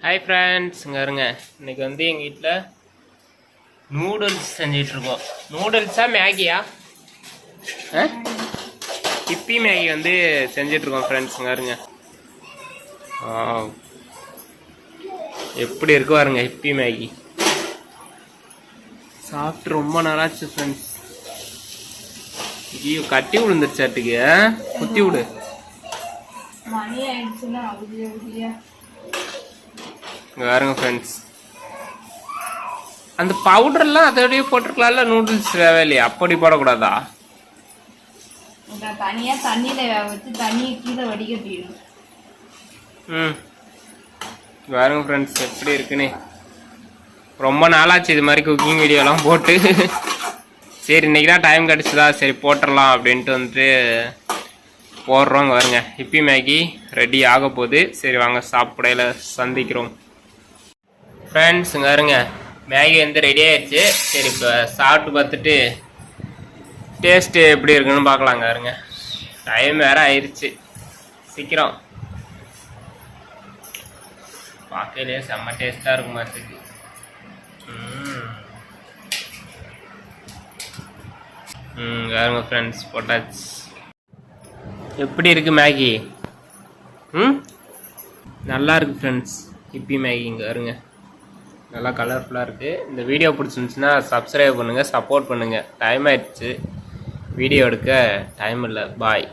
Hi friends இங்கே இருங்க. இன்னைக்கு வந்து எங்கள் வீட்டில் நூடுல்ஸ் செஞ்சிட்ருக்கோம். நூடுல்ஸா மேகியா ஆ? இப்பி மேகி வந்து செஞ்சிட்ருக்கோம் ஃப்ரெண்ட்ஸ் இங்கே இருங்க. எப்படி இருக்கு பாருங்க இப்பி மேகி சாப்பிட்டு ரொம்ப நாளாச்சு ஃப்ரெண்ட்ஸ் ஐயோ கட்டி விழுந்துருச்சாட்டுக்கு ஆ? குத்தி விடு. மணி ஆயிடுச்சுன்னா இங்க பாருங்க ஃப்ரெண்ட்ஸ் அந்த பவுடர்லாம் அதோடய போட்டிருக்கலாம்ல? நூடுல்ஸ் இல்லையா அப்படி போடக்கூடாதா? நான் தனியா தண்ணியில வச்சு தண்ணியை கீழே வடிகட்டிடணும் ம். பாருங்க ஃப்ரெண்ட்ஸ் எப்படி இருக்குன்னு. ரொம்ப நாளாச்சு இது மாதிரி குக்கிங் வீடியோலாம் போட்டு. சரி இன்னைக்கு தான் டைம் கிடச்சிதா? சரி போட்டுடலாம் அப்படின்ட்டு வந்துட்டு போடுறோங்க வருங்க இப்பி மேகி ரெடி ஆக போகுது சரி வாங்க சாப்பிடையில சந்திக்கிறோம். ஃப்ரெண்ட்ஸுங்க இருங்க மேகி வந்து ரெடி ஆயிடுச்சு சரி இப்போ சாப்பிட்டு பார்த்துட்டு டேஸ்ட்டு எப்படி இருக்குன்னு பார்க்கலாங்க இருங்க டைம் வேற ஆயிடுச்சு சீக்கிரம். பார்க்கலையே செம்ம டேஸ்ட்டாக இருக்கும் மாதிரி ம் வேறுங்க ஃப்ரெண்ட்ஸ் போட்டாச்சு எப்படி இருக்கு மேகி ம்? நல்லா இருக்கு ஃப்ரெண்ட்ஸ் இப்பி மேகிங்க இங்கே வருங்க நல்லா கலர்ஃபுல்லாக இருக்குது இந்த வீடியோ பிடிச்சிருந்துச்சின்னா சப்ஸ்கிரைப் பண்ணுங்கள் சப்போர்ட் பண்ணுங்கள் டைம் ஆயிடுச்சு. வீடியோ எடுக்க டைம் இல்லை. பாய்